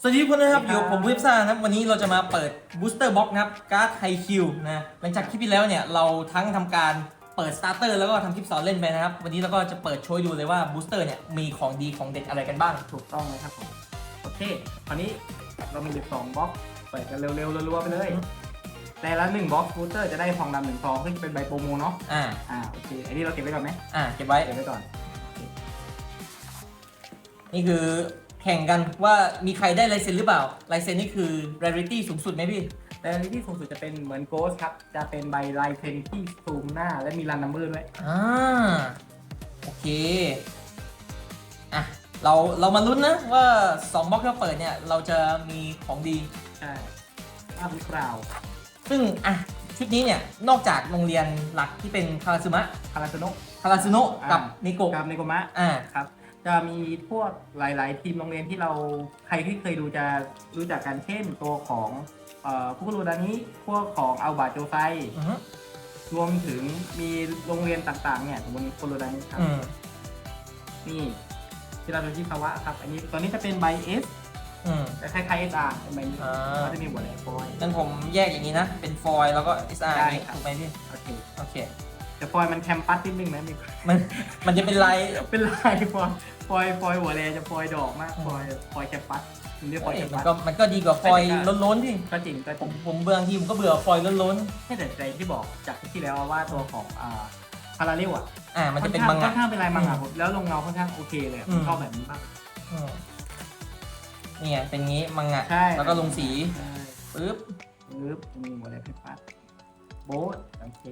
สวัสดีทุกคนนะครับสวัสดีอครับยู่กับผมวิฟซ่านะครับ วันนี้เราจะมาเปิดบูสเตอร์บ็อกนะครับ การ์ดไฮคิวนะ หลังจากคลิปที่แล้วเนี่ย เราทั้งทำการเปิดสตาร์เตอร์แล้วก็ทำคลิปสอนเล่นไปนะครับ วันนี้เราก็จะเปิดโชว์ให้ดูเลยว่าบูสเตอร์เนี่ย มีของดีของเด็ดอะไรกันบ้าง ถูกต้องเลยครับผม โอเค คราวนี้เรามีอยู่สองบล็อกเปิดกันเร็วๆรัวๆไปเลยอืมแต่ละหนึ่งบล็อกฟูเตอร์จะได้ทองดำหนึ่งทองซึ่งเป็นใบโปรโมเนาะ อ่า อ่า โอเค อันนี้เราเก็บไว้ก่อนไหมอ่า เก็บไว้ เก็บไว้ก่อน นี่คือ แข่งกันว่ามีใครได้ลายเซ็นหรือเปล่าลายเซ็นนี่คือ rarity สูงสุดไหมพี่ แต่อันนี้ที่สูงสุดจะเป็นเหมือนโกสครับ จะเป็นใบลายเทนที่ซูมหน้าและมีรันนัมเบอร์ด้วยอ่าโอเคอะเราเรามาลุ้นนะว่า2บล็อกที่เราเปิดเนี่ยเราจะมีของดี ใช่ภาพหรือเปล่าซึ่งอะชุดนี้เนี่ยนอกจากโรงเรียนหลักที่เป็นคาราซึมะคาราโซโนะคาราซึโนะกับอ่านิโกะกับเนโกมะ อ่า ครับ จะมีพวกหลาย ๆ ทีมโรงเรียนที่เราใครที่เคยดูจะรู้จักกันเช่น ตัวของเอ่อคุกรูดานี้พวกของอัลบาโจไฟอือฮึรวมถึงมีโรงเรียนต่าง ๆ เนี่ยสมมติโคโลไดนี่ครับ อืมนี่ที่เราดูที่ภาวะครับ อันนี้ตอนนี้จะเป็นใบเอสอืม จะคล้ายๆเอสอาร์เป็นใบนี้อ่า ก็จะมีหัวแหลมฟอยล์งั้นผมแยกอย่างนี้นะ เป็นฟอยล์แล้วก็ SR ได้อย่างนี้ครับ ถูกไหมพี่ โอเคโอเค แต่ฟอยล์มันแคมปัสนิดนึงนะมีมันมันจะเป็นลายเป็นลายฟอยล์ ฟอยล์ฟอยล์หัวแหลมจะฟอยล์ดอกมากฟอยล์ฟอยล์แคมปัสถึงเรียกฟอยล์เอ้แคยมมันปัสก็มันก็ดีกว่าฟอยล์ล้นๆพี่ก็จริงก็จผริมงผมเบื่อบางทีผมก็เบื่อฟอยล์ล้นให้แต่ใจที่บอกจากที่แล้วว่าตัวของอ่าพาราเรลอะๆอ่ามันจะเป็นค่มัอนงข้างค่อนงะ ข้างเป็นลายมังงะอืมผมแล้วลงเงาค่อนข้างโอเคเลยอะอืผมมชอบแบบนี้มาก อืมนี่ไงเป็นงี้มังงะใช่ แล้วก็ลงสีใช่ปึ๊บปึ๊บมีหัวแหลมแคมปัสโบ๊ทโอเค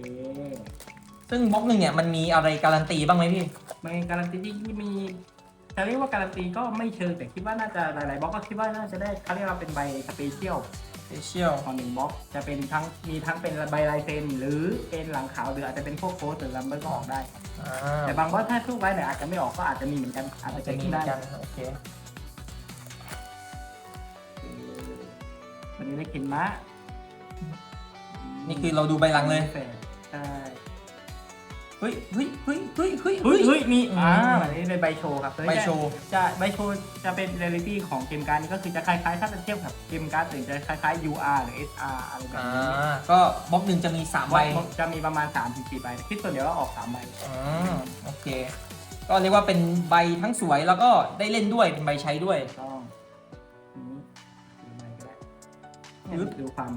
ซึ่งบล็อกหนึ่งเนี่ยมันมีอะไรการันตีบ้างไหมพี่ ไม่การันตีที่มี จะเรียกว่าการันตีก็ไม่เชิงแต่คิดว่าน่าจะหลายๆบล็อกก็คิดว่าน่าจะได้เขาเรียกว่าเป็นใบสเปเชียล special ของหนึ่งบล็อกจะเป็นทั้งมีทั้งเป็นใบลายเซ็นหรือเป็นหลังขาวหรืออาจจะเป็นพวกโค้ดหรือลัมเบอร์ก็ออกได้อ่าแต่บางบล็อกถ้าสู้ไว้เนี่ยอาจจะไม่ออกก็อาจจะมีเหมือนกันอาจอาจจะจะเกิดมีขึ้นเหมืได้อนกันโอเควันนี้ได้เข็นม้านี่คือเราดูใบหลังเลย ใช่ เฮ้ยเฮ้ยเฮ้ยเฮ้ยเฮ้ยเฮ้ยเฮ้ยมีอืมอ่าอันนี้เป็นใบโชว์ครับใบโชว์จะใบโชว์จะเป็นเรียลิตี้ของเกมการ์ดนี่ก็คือจะคล้ายๆ ถ้าจะเทียบกับเกมการ์ดอื่นจะคล้ายๆ UR หรือ SR อะไรแบบอ่านี้ก็บล็อกหนึ่งจะมีสามใบจะมีประมาณ3ถึง4ใบคิดตัวเดียวว่าออก3ใบอืมโอเค ก็เรียกว่าเป็นใบทั้งสวยแล้วก็ได้เล่นด้วยเป็นใบใช้ด้วยต้องนี้สี่ใบก็ได้ปึ๊เนี่ยบดูความ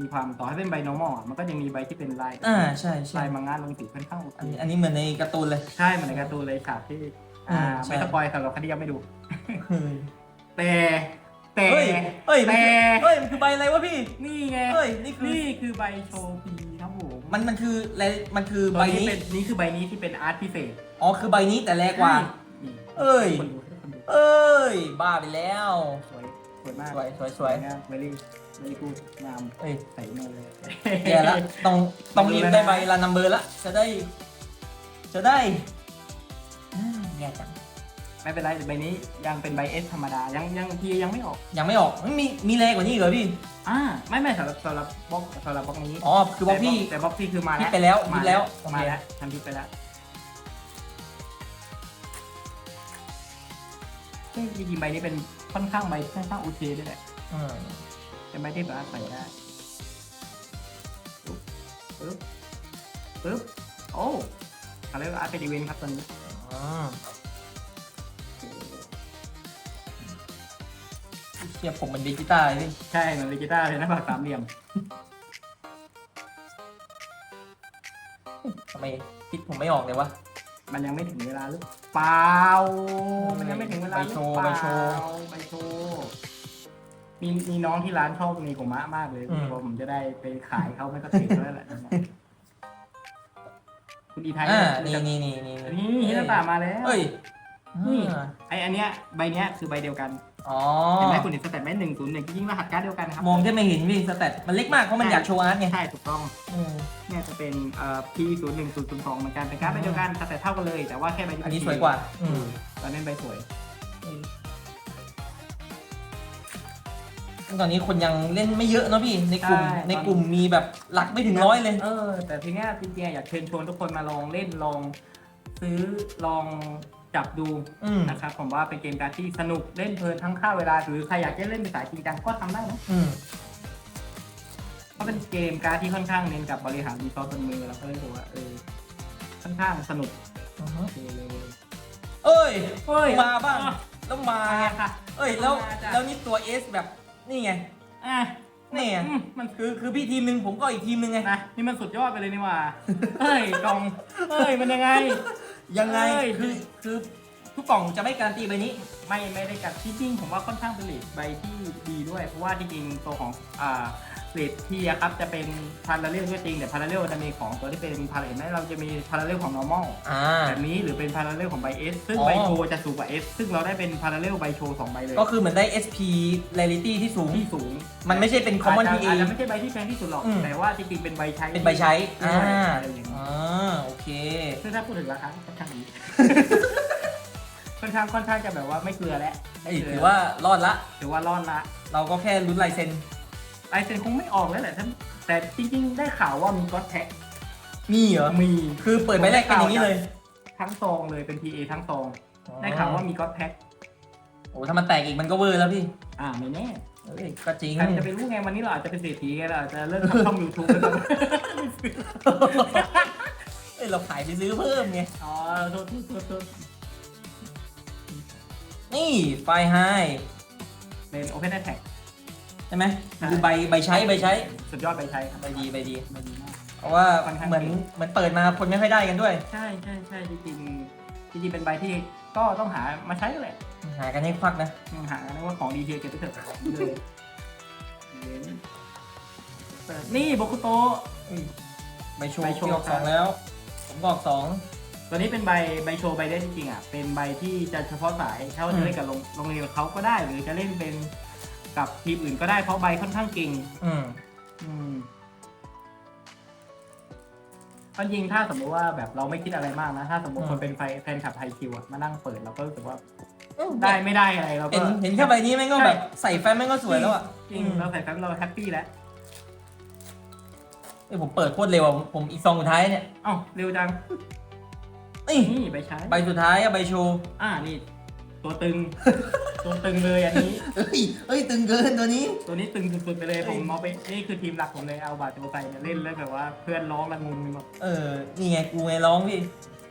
มีความต่อให้เป็นใบ normal อะมันก็ยังมีใบที่เป็นลายอ่าใช่ใช่ลายมังงะลงสีค่อนข้างโอเคอันนี้อันนี้เหมือนในการ์ตูนเลย ใช่เหมือนในการ์ตูนเลยฉากที่อือ่ามใช่ ไม่สปอยสำหรับใครที่ยังไม่ดูเฮ้ยแต่แต่เฮ้ยเฮ้ยมันแต่คือเฮ้ยมันคือใบอะไรวะพี่ นี่ไงเฮ้ยนี่คือ นี่คือใบโชว์พีครับผมมันมันคืออะไรมันคือใบใบนี้นี้ เป็นนี่คือใบนี้ที่เป็นอาร์ตพิเศษอ๋อคือใบนี้แต่แรกกว่า นี่เอ้ย คนดูคนดูเอ้ย บ้าไปแล้ว สวยสวยมากสวยสวยสวย งามเวลี่ เวลี่กูงามเอ้ยใส่มาเลยแย่แล้วต้องต้องรีบได้ใบลานัมเบอร์ละ จะได้ จะได้อืมแย่จังไม่เป็นไรแต่ใบนี้ยังเป็นใบเอสธรรมดา ยังยังพียังไม่ออก ยังไม่ออกไม่มีมีแรงกว่านี้อีกเหรอพี่ อ่าไม่ไม่สำหรับสำหรับบล็อกสำหรับบล็อกนี้อ๋อคือบล็อกพี่แต่บล็อกพี่คือมาพี่แล้วไปแล้วมาพี่แล้วโอเคมาแล้วทำพี่ไปแล้วซึ่งจริงๆใบนี้เป็นค่อนข้างใบค่อนข้างโอเคด้วยแหละ อืมเป็นใบที่แบบว่าใส่ได้ปึ๊บปึ๊บปึ๊บโอ้เขาเรียกว่าอาร์ตเป็นอีเวนต์ครับตอนนี้อืมเทียบผมเป็นดิจิตอลเลยพี่ใช่เหมือนเวจิต้าเลยนะปากสามเหลี่ยมทำไมคิดผมไม่ออกเลยวะมันยังไม่ถึงเวลาหรือเปล่า มันยังไม่ถึงเวลาหรือเปล่า มีมีน้องที่ร้านชอบมีโกมะมากเลยอืมว่าผมจะได้ไปขายเขาไม่ก็ติดแล้วแหละคุณอีไทยอ่ารู้นี่จักนี่นี่นี่นี่ฮินาตามาแล้ว เอ้ยนี่ อ่าไออันเนี้ยใบเนี้ยคือใบเดียวกันอ๋อเห็นไหมคุณเห็นสแตทไหมหนึ่งศูนย์หนึ่งยิ่งรหัสการ์ดเดียวกันนะครับมองแค่ไม่เห็นพี่สแตทมันเล็กมากเพราะมันอยากโชว์อาร์ตไงใช่ถูกต้อง อืม เนี่ยจะเป็นเอ่อ P ศูนย์หนึ่งศูนย์ศูนย์สองเหมือนกันเป็นการ์ดใบเดียวกันสแตทเท่ากันเลย แต่ว่าแค่ใบที่อันเป็นี้ P สวยกว่าอืมตอนนี้ใบสวย ตอนนี้คนยังเล่นไม่เยอะเนอะพี่ในกลุ่มในกลุ่มมีแบบหลักไม่ถึงร้อยเลย เออ แต่ทีเนี้ยจริงๆอยากเชิญชวนทุกคนมาลองเล่นลอง ซื้อลองจับดูอืม นะครับผมว่าเป็นเกมการดที่สนุกเล่นเพลินทั้งค่าเวลาหรือใครอยากจะเล่นเป็นสายจริงจังก็ทำได้นะอืมเพราะเป็นเกมการดที่ค่อนข้างเน้นกับบริหารรีซอสบนมือแล้วก็เลยรู้สึกว่าเออค่อนข้างสนุกอือฮึโอเคเลยเอ้ย เฮ้ยมาบ้าง แล้วมาไงค่ะเอ้ย แล้วมาจ้ะแล้วนี่ตัว S แบบ นี่ไง อะนี่ไง อืมมันคือคือพี่ทีมหนึ่งผมก็อีกทีมหนึ่งไง นะนี่มันสุดยอดไปเลยนี่หว่า เฮ้ยกล่องเฮ้ยมันยังไง ยังไง เอ้ย คือคือทุกกล่องจะไม่การันตีใบนี้ ไม่ไม่ได้กัดที่จริงผมว่าค่อนข้างเป็นเลทใบที่ดีด้วย เพราะว่าจริงๆตัวของอ่า เลทที่อะครับจะเป็นพาราเรลก็จริงแต่พาราเรลจะมีของตัวที่เป็นพาราเรลเราจะมีพาราเรลของ normal อ่า แบบนี้หรือเป็นพาราเรลของใบ S ซึ่งอ๋อ ใบโชว์จะสูงกว่า S ซึ่งเราได้เป็นพาราเรลใบโชว์สองใบเลยก็คือเหมือนได้ SP rarity ที่สูง ที่สูงมันไม่ใช่เป็น common อาจจะ PA อาจจะไม่ใช่ใบที่แพงที่สุดหรอกอืม แต่ว่าจริงๆเป็นใบใช้เป็นใบใช้ด้อ่าวยอะไรอย่างเงี้ยอ่า โอเค ซึ่งถ้าพูดถึงราคาค่อนข้างดี ค่อนข้างค่อนข้างจะแบบว่าไม่เกลือแล้วไม่เอ้ยเกลืถือว่ารอดละ ถือว่ารอดละ เราก็แค่ลุ้นลายเซ็น ลายเซ็นคงไม่ออกแล้วแหละท่านแต่จริงๆ ได้ข่าวว่ามีก็อตแท็กมีเหรอ มีคือเปิดใบแรกเป็นอย่างนี้เลย ทั้งซองเลยเป็น PA ทั้งซอง ได้ข่าวว่ามีก็อตแท็กโอ้ถ้ามันแตกอีกมันก็เวอร์แล้วพี่ อ่าไม่แน่เอ้ยก็จริงใครจะไปรู้ไงวันนี้เราอาจจะเป็นเศรษฐีไงเราอาจจะเลิกทำช่องยูทูบแล้วกันเอ้ยเราขายไปซื้อเพิ่มไง อ๋อโทษโทษโทษโทษนี่ไฟไฮเป็น Open Attack ใช่ไหมใช่คือใบใบใช้ใบใช้สุดยอดไปใช้ครับใบดีใบดีใบดีมาก เพราะว่าค่อนข้างเหมือนดีเหมือนเปิดมาคนไม่ค่อยได้กันด้วยใช่ใช่ใช่จริงๆจริงๆเป็นใบที่ก็ต้องหามาใช้กันแหละหากันให้ควักนะอืมหากันได้ว่าของดีเทลเก็บไปเถอะเลยเปิดนี่โบคุโตะ ใบโชว์ใบโชว์ ที่ออกครัสบองแล้ว ผมก็ออกสอง ตัวนี้เป็นใบใบโชว์ใบได้จริงๆอะเป็นใบที่จะเฉพาะสายถ้าว่าจะเล่นกับโรงโรงเรียนกับเขาก็ได้ หรือจะเล่นเป็น กับทีมอื่นก็ได้เพราะใบค่อนข้างเก่งอืมอืมก็จริงถ้าสมมติว่าแบบเราไม่คิดอะไรมากนะ ถ้าสมมติคนเป็นแฟนแฟนคลับไฮคิวอะมานั่งเปิดเราก็รู้สึกว่าได้ไม่ได้อะไรเราก็เห็นเห็นแค่ใบนี้แม่งก็แบบใส่แฟมแม่งก็สวยแล้วอะจริงเราใส่แฟนเราแฮปปี้แล้วเอ้ยผมเปิดโคตรเร็วอะผมผมอีกซองสุดท้ายเนี่ยเอ้าเร็วจังนี่นี่ใบใช้ใบสุดท้ายอะใบโชว์อ่านี่ ตัวตึง ตัวตึงเลยอันนี้ เอ้ยเอ้ยตึงเกินตัวนี้ ตัวนี้ตึงสุดๆไปเลยเอ้ผยมเอาไปนี่คือทีมหลักผมเลยเอาบาโจไปเนี่ยเล่นแล้วแบบว่าเพื่อนร้องระงมไปหมดเออ นี่ไงกูไงร้องพี่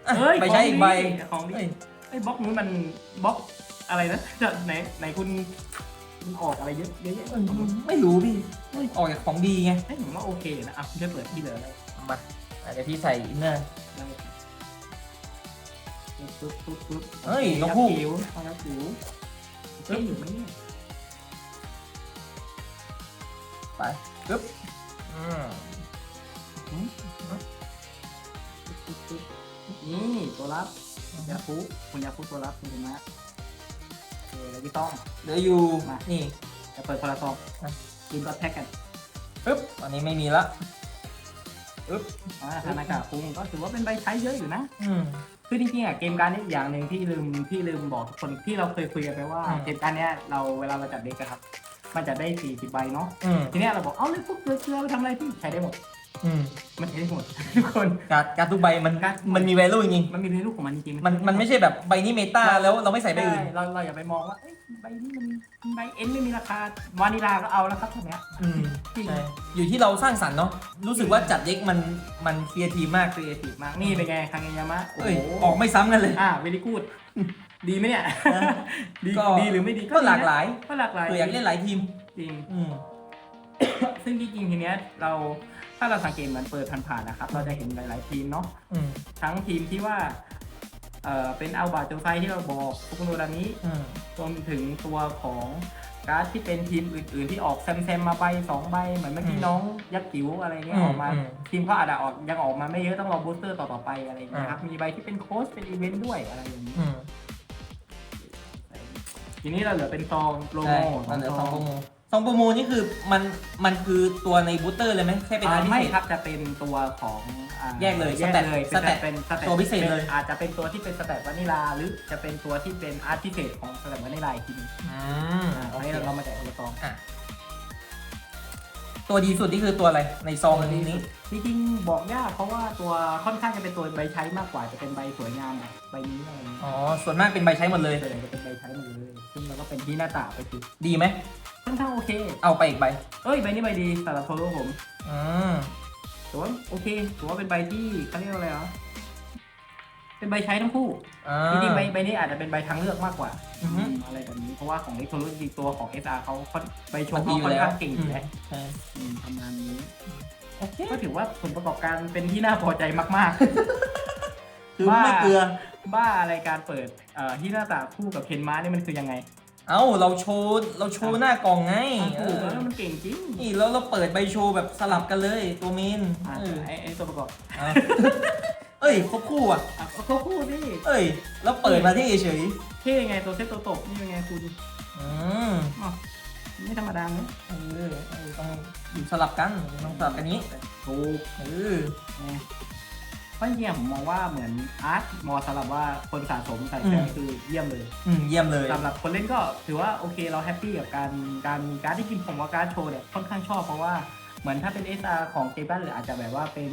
อะเฮ้ยไปใช้อีกใบของดีเอ้ยไอ้บล็อกนู้นมันบล็อกอะไรนะจะไหนไหนคุณมันออกอะไรเยอะเยอะแยะเออไม่รู้พี่ออกจากของดีไง เฮ้ยผมว่าโอเคนะอะคุณช่วยเปิดที่เหลือเลยมาอะเดี๋ยวพี่ใส่อินเนอร์ ปึ๊บปึ๊บปึ๊บเฮ้ยนกฮูกจิ๋วน้องจิ๋วเฮ้ยอยู่ไหมเนี่ยไปปึ๊บอืมปึ๊บปึ๊บนี่ตัวรับยาคุคุณยาคุตัวรับคุณชนะโอเคแล้วพี่ต้อง เหลืออยู่มานี่ จะเปิดพาราซองอะทีมก็แท็กกันปึ๊บตอนนี้ไม่มีละปึ๊บอ่าธนากาคุงก็ถือว่าเป็นใบใช้เยอะอยู่นะ อืม คือจริงๆอะเกมการดนี้อีกอย่างหนึ่งที่ลืมที่ลืมบอกทุกคนที่เราเคยคุยกันไปว่าอืม เกมการดเนี้ยเราเวลาเราจัดเด็กอะครับ มันจะได้40ใบเนาะอืม ทีเนี้ยเราบอกเอ้าเลยพวกเกลือเกลือไปทำอะไรพี่ใช้ได้หมด อืมมันใช้ได้หมด ทุกคน การดการดทุกใบมันการ์ด มันมี value จริงมันมีเวลูของมันจริงๆมันมันไม่ใช่แบบใบนี้เมตาแล้วเราไม่ใส่ใบอื่น ช่เราเราอย่าไปมองว่าเอ้ยใบนี้มันใบเอ็นไม่มีราคาวานิลาก็เอาแล้วครับตอนเนี้ยอืมจริงใช่อยู่ที่เราสร้างสรรค์เนาะรู้สึกว่าจัดเด็กมันมันครีเอทีฟมากครีเอทีฟมากนี่เป็นไงคังเงยามะโอ้เอ้ยโหออกไม่ซ้ำกันเลย อ่าเวลี่กูดดีไหมเนี่ยนะดีก็ ดีหรือไม่ดีก็หลากหลายก็หลากหลายเผื่ออยากเล่นหลายทีมจริง อืมซึ่งจริงๆทีเนี้ยเรา ถ้าเราสังเกตเหมือนเปิดผ่านๆนะครับ เราจะเห็นหลายๆทีมเนาะอืมทั้งทีมที่ว่าเอ่อเป็นอัลบาโจไซที่เราบอกฟุกุโนดานี้อืมรวมถึงตัวของการ์ดที่เป็นทีมอื่น ๆ ที่ออกแซมๆมาใบสองใบเหมือนเมื่อกี้น้องยักษ์จิ๋วอะไรเงี้ยออกมาทีมเขาอาจจะออกยังออกมาไม่เยอะต้องรอบูสเตอร์ต่อๆไปอะไรอย่างเงี้ยครับมีใบที่เป็นโค้ชเป็นอีเวนต์ด้วยอะไรอย่างนี้ อืมทีนี้เราเหลือเป็นซองโลใช่โมมันเหลือซองโปรโม ซองโปรโมนี่คือมันมันคือตัวในบูสเตอร์เลยไหมแค่เป็นอ่าอันพิไม่เศษ ครับจะเป็นตัวของอ่าแยกเลยแยกสแตทเลยสแตทเป็นสแตทตัวพิเศษเลย อาจจะเป็นตัวที่เป็นสแตทวานิลา หรือจะเป็นตัวที่เป็นอาร์ตพิเศษของสแตทวานิลาอีกทีหนึงอืมอ่าโออันเคนี้เราเรามาแจกคนละซองอะตัวดีสุดนี่คือตัวอะไรในซองนี้จริงๆบอกยากเพราะว่าตัวค่อนข้างจะเป็นตัวใบใช้มากกว่าจะเป็นใบสวยงามแบบใบนี้อะไรอย่างเงี้ยอ๋อส่วนมากเป็นใบใช้หมดเลย ส่วนใหญ่จะเป็นใบใช้หมดเลยซึ่งเราก็เป็นที่หน้าตาไปคือดีไหม ค่อนข้างโอเค เอาไปอีกใบเอ้ยใบนี้ใบดีสำหรับโทโร่ผมอืมถือว่าโอเคถือว่าเป็นใบที่เขาเรียกว่าอะไรเหรอเป็นใบใช้ทั้งคู่อ่า จริงๆใบใบนี้อาจจะเป็นใบทางเลือกมากกว่าอือฮึมอะไรแบบนี้เพราะว่าของเอ็กโทโรจริงๆตัวของ SR เขาค่อนใบโชมันว์ดีเขาอยู่ค่อนแล้วข้างเก่งอยู่แล้วใช่อืมประมาณนี้ โอเคก็ถือว่าผลประกอบการเป็นที่น่าพอใจมาก คือไม่เกลือ ๆ บ้าอะไรการเปิดเอ่อที่หน้าตาคู่กับเคนมานี่มันคือยังไง เอ้าเราโชว์เราโชว์หน้ากล่องไงเอถูกอแล้วมันเก่งจริงนี่แล้วเราเปิดใบโชว์แบบสลับกันเลยตัวเมนอะเออไอ้ไอ้ตัวประกอบอะเอ้ยครบคู่อะอะเขาคู่สิเอ้ยแล้วเปิดมาที่เฉยเท่ไงตัวเซตตัวตกนี่เป็นไงคุณอืมอ๋อไม่ธรรมดาเนอะเออเออต้องอยู่สลับกันต้องสลับกันนี้ถูกเออเพ ราะจริงๆผมมองว่าเหมือนอาร์ตมอสำหรับว่าคนสะสมสายแฟนคือเยี่ยมเลยอืมเยี่ยมเลยสำหรับคนเล่นก็ถือว่าโอเคเราแฮปปี้กับการการมีการดที่จริงผมว่าการดโชว์เนี่ยค่อนข้างชอบเพราะว่าเหมือนถ้าเป็น SR ของเกมบ้านหรืออาจจะแบบว่าเป็น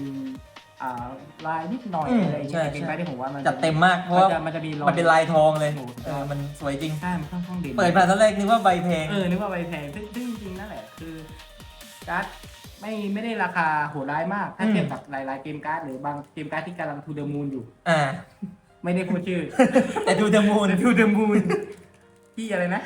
อ่าลายนิดหน่อยอืมอะไรอย่างเงี้ยใช่แต่เกมบ้านที่ผมว่ามันจัดเต็มมากเพราะมันว่าจะมันจะมีรอยมันเป็นลายทองเลยถูกเออมันสวยจริงใช่มันค่อนข้างเด่นเปิดมาตอนแรกนึกว่าใบแพงเออนึกว่าใบแพงซึ่งซึ่งจริงๆนั่นแหละคือการ์ด ไม่ไม่ได้ราคาโหดร้ายมาก ถ้าอืม เทียบกับหลาย ๆ เกมการ์ดหรือบางเกมการ์ดที่กำลังทูเดอร์มูนอยู่ อ่า ไม่ได้พูดชื่อ แต่ดูเดมูน ทูเดอร์มูนที่อะไรนะ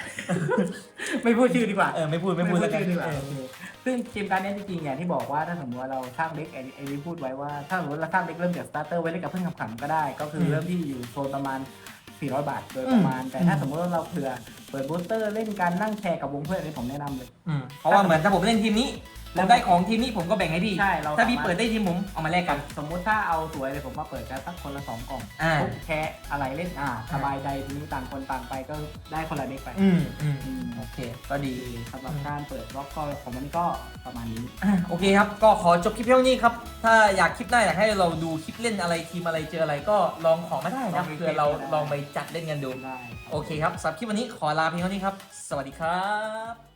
ไม่พูดชื่อดีกว่า เออไม่พูดไม่พูดแล้วกัน ชื่อดีกว่าเออโอเคซึ่งเกมการดเนี้ยจริงๆอย่างที่บอกว่าถ้าสมมติว่าเราสร้างเด็กไอ้ไอ้ที่พูดไว้ว่า ถ้าสมมติเราสร้างเด็กเริ่มจากสตาร์เตอร์ไว้เล่นกับเพื่อนขำๆก็ได้ ก็คือเริ่มที่อยู่โซนประมาณ 400 บาทโดยประมาณแต่ถ้าสมมติว่าเราเผื่อเปิดบูสเตอร์เล่นการนั่งแชร์กับวงเพื่อนอันนี้ผมแนะนำเลย อืมเพราะว่าเหมือนถ้าผมเล่นทีมนี้ ผมได้ของทีมนี้ผมก็แบ่งให้พี่ ใช่เราถ้าพี่สมรถ เปิดได้ทีมผมเอามาแลกกัน สมมุติถ้าเอาสวยเลยผมว่าเปิดกันสักคนละสองกล่องอ่า ทุกแชร์อะไรเล่นอ่าสบายใจทีนี้ต่างคนต่างไปก็ได้คนละเด็กไปอืมอืมอืมโอเค ก็ดี สำหรับการเปิดบล็อกก็ของมันก็ประมาณนี้ อะโอเคครับ ก็ขอจบคลิปเพียงนี้ครับ ถ้าอยากคลิปหน้าอยากให้เราดูคลิปเล่นอะไรทีมอะไรเจออะไรก็ลองของมาได้นะเพื่อเราลองไปจัดเล่นกันดู ได้โอเคครับสำหรับคลิปวันนี้ขอลาเพียงเท่านี้ครับ สวัสดีครับ